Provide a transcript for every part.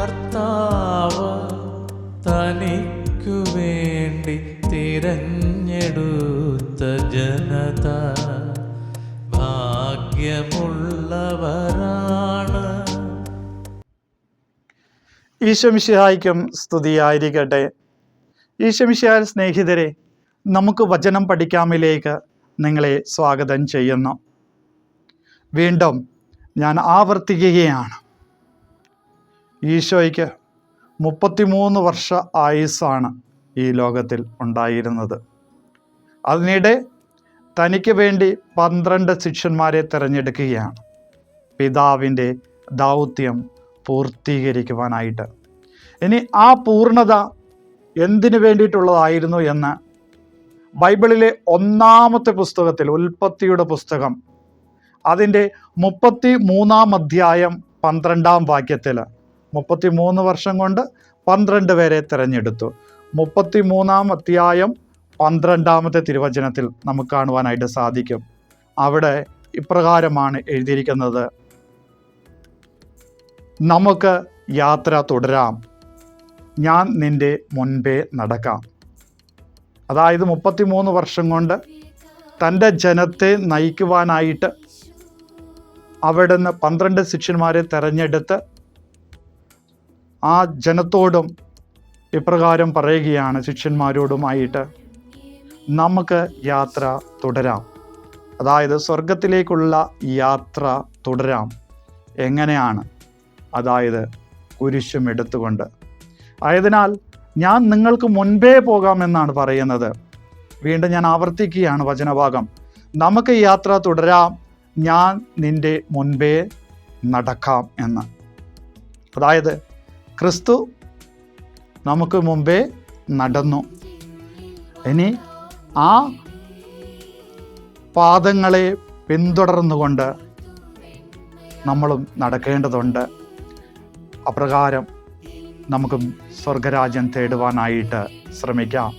കർത്താവ് തനിക്കു വേണ്ടി തിരഞ്ഞെടുത്ത ജനത ഭാഗ്യമുള്ളവരാണ്. ഈശ്വമിഷിഹായിക്കും സ്തുതിയായിരിക്കട്ടെ. ഈശോമിശിഹായ സ്നേഹിതരെ നമുക്ക് വചനം പഠിക്കാമിലേക്ക് നിങ്ങളെ സ്വാഗതം ചെയ്യുന്നു. വീണ്ടും ഞാൻ ആവർത്തിക്കുകയാണ്. ഈശോയ്ക്ക് മുപ്പത്തിമൂന്ന് വർഷ ആയുസ്സാണ് ഈ ലോകത്തിൽ ഉണ്ടായിരുന്നത്. അതിനിടെ തനിക്ക് വേണ്ടി പന്ത്രണ്ട് ശിഷ്യന്മാരെ തിരഞ്ഞെടുക്കുകയാണ്. പിതാവിന്റെ ദൗത്യം പൂർത്തീകരിക്കുവാനായിട്ട്. ഇനി ആ പൂർണത എന്തിനു വേണ്ടിയിട്ടുള്ളതായിരുന്നു എന്ന് ബൈബിളിലെ ഒന്നാമത്തെ പുസ്തകത്തിൽ ഉൽപ്പത്തിയുടെ പുസ്തകം അതിന്റെ മുപ്പത്തി മൂന്നാം അധ്യായം പന്ത്രണ്ടാം വാക്യത്തിൽ മുപ്പത്തി മൂന്ന് വർഷം കൊണ്ട് പന്ത്രണ്ട് പേരെ തിരഞ്ഞെടുത്തു. മുപ്പത്തി മൂന്നാം അധ്യായം പന്ത്രണ്ടാമത്തെ തിരുവചനത്തിൽ നമുക്ക് കാണുവാനായിട്ട് സാധിക്കും. അവിടെ ഇപ്രകാരമാണ് എഴുതിയിരിക്കുന്നത്. നമുക്ക് യാത്ര തുടരാം. ഞാൻ നിന്റെ മുൻപേ നടക്കാം. അതായത് മുപ്പത്തിമൂന്ന് വർഷം കൊണ്ട് തന്റെ ജനത്തെ നയിക്കുവാനായിട്ട് അവിടുന്ന് പന്ത്രണ്ട് ശിഷ്യന്മാരെ തെരഞ്ഞെടുത്ത് ആ ജനത്തോടും ഇപ്രകാരം പറയുകയാണ് ശിഷ്യന്മാരോടുമായിട്ട്. നമുക്ക് യാത്ര തുടരാം. അതായത് സ്വർഗത്തിലേക്കുള്ള യാത്ര തുടരാം. എങ്ങനെയാണ്? അതായത് കുരിശും എടുത്തുകൊണ്ട്. ആയതിനാൽ ഞാൻ നിങ്ങൾക്ക് മുൻപേ പോകാമെന്നാണ് പറയുന്നത്. വീണ്ടും ഞാൻ ആവർത്തിക്കുകയാണ് വചനഭാഗം. നമുക്ക് യാത്ര തുടരാം. ഞാൻ നിന്റെ മുൻപേ നടക്കാം എന്ന്. അതായത് ക്രിസ്തു നമുക്ക് മുമ്പേ നടന്നു. ഇനി ആ പാദങ്ങളെ പിന്തുടർന്നുകൊണ്ട് നമ്മളും നടക്കേണ്ടതുണ്ട്. അപ്രകാരം നമുക്ക് സ്വർഗരാജ്യം തേടുവാനായിട്ട് ശ്രമിക്കാം.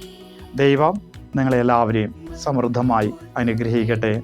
ദൈവം നിങ്ങളെല്ലാവരെയും സമൃദ്ധമായി അനുഗ്രഹിക്കട്ടെ.